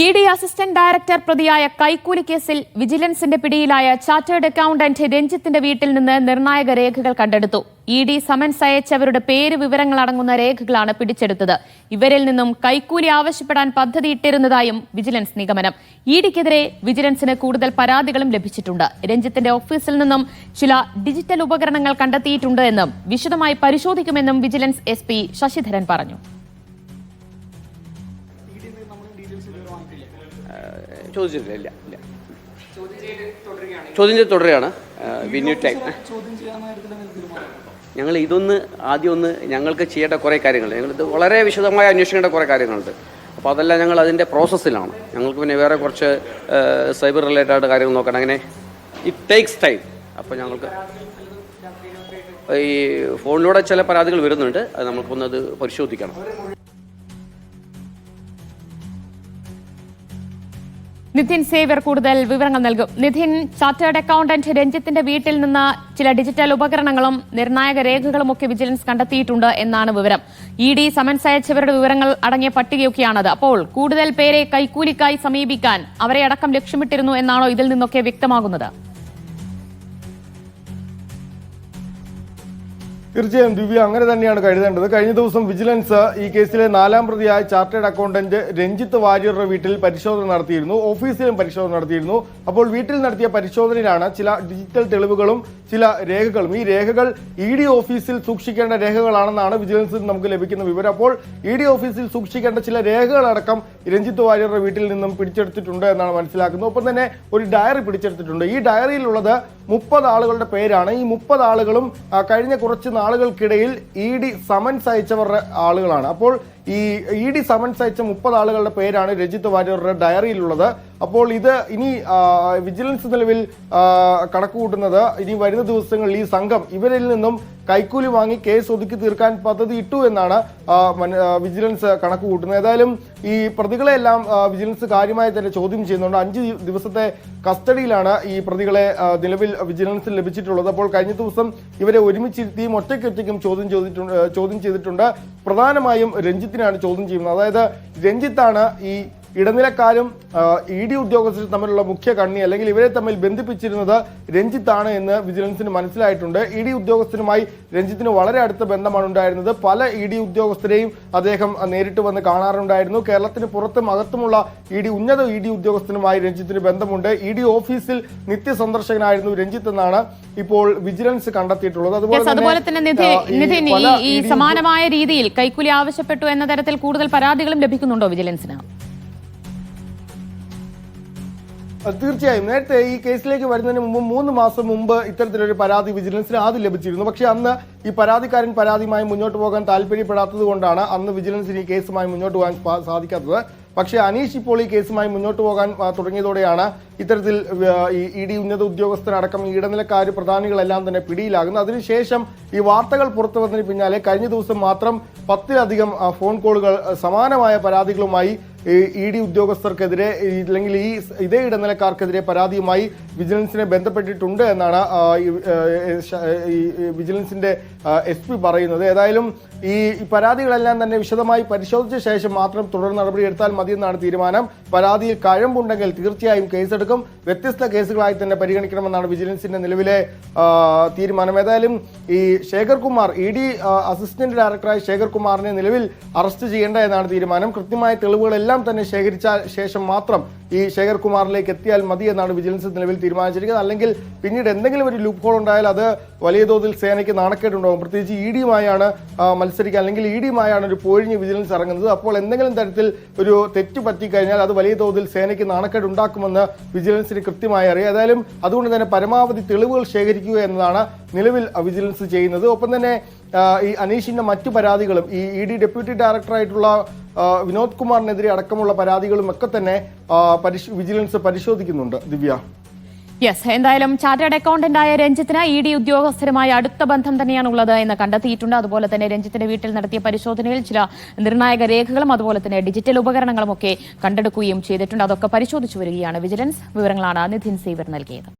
E D assistant director പ്രതിയായ കൈക്കൂലി കേസിൽ വിജിലൻസിന്റെ പിടിയിലായ ചാർട്ടേഡ് അക്കൌണ്ടന്റ് രഞ്ജിത്തിന്റെ വീട്ടിൽ നിന്ന് നിർണായക രേഖകൾ കണ്ടെടുത്തു. ഇ ഡി സമൻസ് അയച്ചവരുടെ പേര് വിവരങ്ങൾ അടങ്ങുന്ന രേഖകളാണ് പിടിച്ചെടുത്തത്. ഇവരിൽ നിന്നും കൈക്കൂലി ആവശ്യപ്പെടാൻ പദ്ധതിയിട്ടിരുന്നതായും വിജിലൻസ് നിഗമനം. ഇ ഡിക്കെതിരെ വിജിലൻസിന് കൂടുതൽ പരാതികളും ലഭിച്ചിട്ടുണ്ട്. രഞ്ജിത്തിന്റെ ഓഫീസിൽ നിന്നും ചില ഡിജിറ്റൽ ഉപകരണങ്ങൾ കണ്ടെത്തിയിട്ടുണ്ട് എന്നും വിശദമായി പരിശോധിക്കുമെന്നും വിജിലൻസ് എസ് ശശിധരൻ പറഞ്ഞു. ചോദിച്ചിട്ടില്ല ഇല്ല ഇല്ല. ചോദ്യം ചെയ്ത് തുടരുകയാണ്. വിന്യൂ ടൈം ഞങ്ങൾ ഇതൊന്ന് ആദ്യം ഒന്ന് ഞങ്ങൾക്ക് ചെയ്യേണ്ട കുറേ കാര്യങ്ങൾ ഞങ്ങളിത് വളരെ വിശദമായി അന്വേഷിക്കേണ്ട കുറേ കാര്യങ്ങളുണ്ട്. അപ്പോൾ അതെല്ലാം ഞങ്ങൾ അതിന്റെ പ്രോസസ്സിലാണ് ഞങ്ങൾക്ക് പിന്നെ വേറെ കുറച്ച് സൈബർ റിലേറ്റഡ് ആയിട്ട് കാര്യങ്ങൾ നോക്കണം. അങ്ങനെ ഇറ്റ് ടേക്സ് ടൈം അപ്പോൾ ഞങ്ങൾക്ക് ഈ ഫോണിലൂടെ ചില പരാതികൾ വരുന്നുണ്ട്. അത് നമുക്കൊന്നത് പരിശോധിക്കണം. നിധിൻ സേവ്യർ കൂടുതൽ വിവരങ്ങൾ നൽകും. നിധിൻ ചാർട്ടേഡ് അക്കൗണ്ടന്റ് രഞ്ജിത്തിന്റെ വീട്ടിൽ നിന്ന് ചില ഡിജിറ്റൽ ഉപകരണങ്ങളും നിർണായക രേഖകളും ഒക്കെ വിജിലൻസ് കണ്ടെത്തിയിട്ടുണ്ട് എന്നാണ് വിവരം. ഇ ഡി സമൻസ് അയച്ചവരുടെ വിവരങ്ങൾ അടങ്ങിയ പട്ടികയൊക്കെയാണത്. അപ്പോൾ കൂടുതൽ പേരെ കൈക്കൂലിക്കായി സമീപിക്കാൻ അവരെ അടക്കം ലക്ഷ്യമിട്ടിരുന്നു എന്നാണോ ഇതിൽ നിന്നൊക്കെ വ്യക്തമാകുന്നത്? തീർച്ചയായും ദിവ്യ അങ്ങനെ തന്നെയാണ് കരുതേണ്ടത്. കഴിഞ്ഞ ദിവസം വിജിലൻസ് ഈ കേസിലെ നാലാം പ്രതിയായ ചാർട്ടേഡ് അക്കൗണ്ടന്റ് രഞ്ജിത്ത് വാര്യരുടെ വീട്ടിൽ പരിശോധന നടത്തിയിരുന്നു. ഓഫീസിലും പരിശോധന നടത്തിയിരുന്നു. അപ്പോൾ വീട്ടിൽ നടത്തിയ പരിശോധനയിലാണ് ചില ഡിജിറ്റൽ തെളിവുകളും ചില രേഖകളും. ഈ രേഖകൾ ഇ ഡി ഓഫീസിൽ സൂക്ഷിക്കേണ്ട രേഖകളാണെന്നാണ് വിജിലൻസിൽ നമുക്ക് ലഭിക്കുന്ന വിവരം. അപ്പോൾ ഇ ഡി ഓഫീസിൽ സൂക്ഷിക്കേണ്ട ചില രേഖകളടക്കം രഞ്ജിത്ത് വാര്യരുടെ വീട്ടിൽ നിന്നും പിടിച്ചെടുത്തിട്ടുണ്ട് എന്നാണ് മനസ്സിലാക്കുന്നത്. ഒപ്പം തന്നെ ഒരു ഡയറി പിടിച്ചെടുത്തിട്ടുണ്ട്. ഈ ഡയറിയിലുള്ളത് മുപ്പത് ആളുകളുടെ പേരാണ്. ഈ മുപ്പത് ആളുകളും കഴിഞ്ഞ കുറച്ച് നാളുകൾക്കിടയിൽ ഇ ഡി സമൻസ് അയച്ചവരുടെ ആളുകളാണ്. അപ്പോൾ ഈ ഇ ഡി സമൻസ് അയച്ച മുപ്പത് ആളുകളുടെ പേരാണ് രജിത് വാര്യറുടെ ഡയറിയിലുള്ളത്. അപ്പോൾ ഇത് ഇനി വിജിലൻസ് നിലവിൽ കണക്ക് കൂട്ടുന്നത് ഇനി വരുന്ന ദിവസങ്ങളിൽ ഈ സംഘം ഇവരിൽ നിന്നും കൈക്കൂലി വാങ്ങി കേസ് ഒതുക്കി തീർക്കാൻ പദ്ധതി ഇട്ടു എന്നാണ് വിജിലൻസ് കണക്ക് കൂട്ടുന്നത് ഏതായാലും ഈ പ്രതികളെല്ലാം വിജിലൻസ് കാര്യമായി തന്നെ ചോദ്യം ചെയ്യുന്നുണ്ട്. അഞ്ച് ദിവസത്തെ കസ്റ്റഡിയിലാണ് ഈ പ്രതികളെ നിലവിൽ വിജിലൻസിൽ ലഭിച്ചിട്ടുള്ളത്. അപ്പോൾ കഴിഞ്ഞ ദിവസം ഇവരെ ഒരുമിച്ചിരുത്തിയും ഒറ്റയ്ക്കൊറ്റയ്ക്കും ചോദ്യം ചെയ്തിട്ടുണ്ട് ചോദ്യം ചെയ്തിട്ടുണ്ട്. പ്രധാനമായും രഞ്ജിത്തിനാണ് ചോദ്യം ചെയ്യുന്നത്. അതായത് രഞ്ജിത്താണ് ഈ ഇടനിലക്കാരും ഇ ഡി ഉദ്യോഗസ്ഥരും തമ്മിലുള്ള മുഖ്യ കണ്ണി അല്ലെങ്കിൽ ഇവരെ തമ്മിൽ ബന്ധിപ്പിച്ചിരുന്നത് രഞ്ജിത്താണ് എന്ന് വിജിലൻസിന് മനസ്സിലായിട്ടുണ്ട്. ഇ ഡി ഉദ്യോഗസ്ഥരുമായി രഞ്ജിത്തിന് വളരെ അടുത്ത ബന്ധമാണ് ഉണ്ടായിരുന്നത്. പല ഇ ഡി ഉദ്യോഗസ്ഥരെയും അദ്ദേഹം നേരിട്ട് വന്ന് കാണാറുണ്ടായിരുന്നു. കേരളത്തിന് പുറത്തും അകത്തുമുള്ള ഇ ഡി ഉന്നത ഇ ഡി ഉദ്യോഗസ്ഥനുമായി രഞ്ജിത്തിന് ബന്ധമുണ്ട്. ഇ ഡി ഓഫീസിൽ നിത്യസന്ദർശകനായിരുന്നു രഞ്ജിത്ത് എന്നാണ് ഇപ്പോൾ വിജിലൻസ് കണ്ടെത്തിയിട്ടുള്ളത്. അതുപോലെ തന്നെ സമാനമായ രീതിയിൽ കൈക്കൂലി ആവശ്യപ്പെട്ടു എന്ന തരത്തിൽ കൂടുതൽ പരാതികളും ലഭിക്കുന്നുണ്ടോ വിജിലൻസിന്? തീർച്ചയായും. നേരത്തെ ഈ കേസിലേക്ക് വരുന്നതിന് മുമ്പ് മൂന്ന് മാസം മുമ്പ് ഇത്തരത്തിലൊരു പരാതി വിജിലൻസിന് ആദ്യം ലഭിച്ചിരുന്നു. പക്ഷേ അന്ന് ഈ പരാതിക്കാരൻ പരാതിയുമായി മുന്നോട്ട് പോകാൻ താല്പര്യപ്പെടാത്തത് കൊണ്ടാണ് അന്ന് വിജിലൻസിന് ഈ കേസുമായി മുന്നോട്ട് പോകാൻ സാധിക്കാത്തത്. പക്ഷേ അനീഷ് ഇപ്പോൾ ഈ കേസുമായി മുന്നോട്ട് പോകാൻ തുടങ്ങിയതോടെയാണ് ഇത്തരത്തിൽ ഈ ഇ ഡി ഉന്നത ഉദ്യോഗസ്ഥരടക്കം ഇടനിലക്കാർ പ്രധാനികളെല്ലാം തന്നെ പിടിയിലാകുന്നത്. അതിനുശേഷം ഈ വാർത്തകൾ പുറത്തു വന്നതിന് പിന്നാലെ കഴിഞ്ഞ ദിവസം മാത്രം പത്തിലധികം ഫോൺ കോളുകൾ സമാനമായ പരാതികളുമായി ഇ ഡി ഉദ്യോഗസ്ഥർക്കെതിരെ അല്ലെങ്കിൽ ഈ ഇതേ ഇടനിലക്കാർക്കെതിരെ പരാതിയുമായി വിജിലൻസിനെ ബന്ധപ്പെട്ടിട്ടുണ്ട് എന്നാണ് ഈ, വിജിലൻസിന്റെ എസ് പി പറയുന്നത്. ഏതായാലും ഈ പരാതികളെല്ലാം തന്നെ വിശദമായി പരിശോധിച്ച ശേഷം മാത്രം തുടർ നടപടി എടുത്താൽ മതിയെന്നാണ് തീരുമാനം. പരാതിയിൽ കഴമ്പുണ്ടെങ്കിൽ തീർച്ചയായും കേസെടുക്കും. വ്യത്യസ്ത കേസുകളായി തന്നെ പരിഗണിക്കണമെന്നാണ് വിജിലൻസിന്റെ നിലവിലെ തീരുമാനം. ഏതായാലും ഈ ശേഖർകുമാർ ഇ ഡി അസിസ്റ്റന്റ് ഡയറക്ടറായ ശേഖർകുമാറിനെ നിലവിൽ അറസ്റ്റ് ചെയ്യേണ്ട എന്നാണ് തീരുമാനം. കൃത്യമായ തെളിവുകളെല്ലാം തന്നെ ശേഖരിച്ച ശേഷം മാത്രം ഈ ശേഖർകുമാറിലേക്ക് എത്തിയാൽ മതി എന്നാണ് വിജിലൻസ് നിലവിൽ തീരുമാനിച്ചിരിക്കുന്നത്. അല്ലെങ്കിൽ പിന്നീട് എന്തെങ്കിലും ഒരു ലൂപ്പ് ഹോൾ ഉണ്ടായാൽ അത് വലിയ തോതിൽ സേനയ്ക്ക് നാണക്കേടുണ്ടാകും പ്രത്യേകിച്ച് ഇ ഡിയുമായാണ് മത്സരിക്കുക അല്ലെങ്കിൽ ഇ ഡിയുമായാണ് ഒരു പോഴിഞ്ഞ് വിജിലൻസ് ഇറങ്ങുന്നത്. അപ്പോൾ എന്തെങ്കിലും തരത്തിൽ ഒരു തെറ്റ് പറ്റിക്കഴിഞ്ഞാൽ അത് വലിയ തോതിൽ സേനയ്ക്ക് നാണക്കേട് ഉണ്ടാക്കുമെന്ന് വിജിലൻസിന് കൃത്യമായി അറിയാം. ഏതായാലും അതുകൊണ്ട് തന്നെ പരമാവധി തെളിവുകൾ ശേഖരിക്കുക എന്നതാണ് നിലവിൽ വിജിലൻസ് ചെയ്യുന്നത്. ഒപ്പം തന്നെ ഈ അനീഷിന്റെ മറ്റു പരാതികളും ഈ ഇ ഡി ഡെപ്യൂട്ടി ഡയറക്ടറായിട്ടുള്ള വിനോദ് കുമാറിനെതിരെ അടക്കമുള്ള പരാതികളും ഒക്കെ തന്നെ വിജിലൻസ് പരിശോധിക്കുന്നുണ്ട്. ദിവ്യ. യെസ് എന്തായാലും ചാർട്ടേഡ് അക്കൗണ്ടന്റായ രഞ്ജിത്തിന് ഇ ഡി ഉദ്യോഗസ്ഥരുമായി അടുത്ത ബന്ധം തന്നെയാണ് ഉള്ളത് എന്ന് കണ്ടെത്തിയിട്ടുണ്ട്. അതുപോലെ തന്നെ രഞ്ജിത്തിന്റെ വീട്ടിൽ നടത്തിയ പരിശോധനയിൽ ചില നിർണായക രേഖകളും അതുപോലെ തന്നെ ഡിജിറ്റൽ ഉപകരണങ്ങളും ഒക്കെ കണ്ടെടുക്കുകയും ചെയ്തിട്ടുണ്ട്. അതൊക്കെ പരിശോധിച്ചു വരികയാണ്. വിജിലൻസ് വിവരങ്ങളാണ് നിധിൻ സീവർ നൽകിയത്.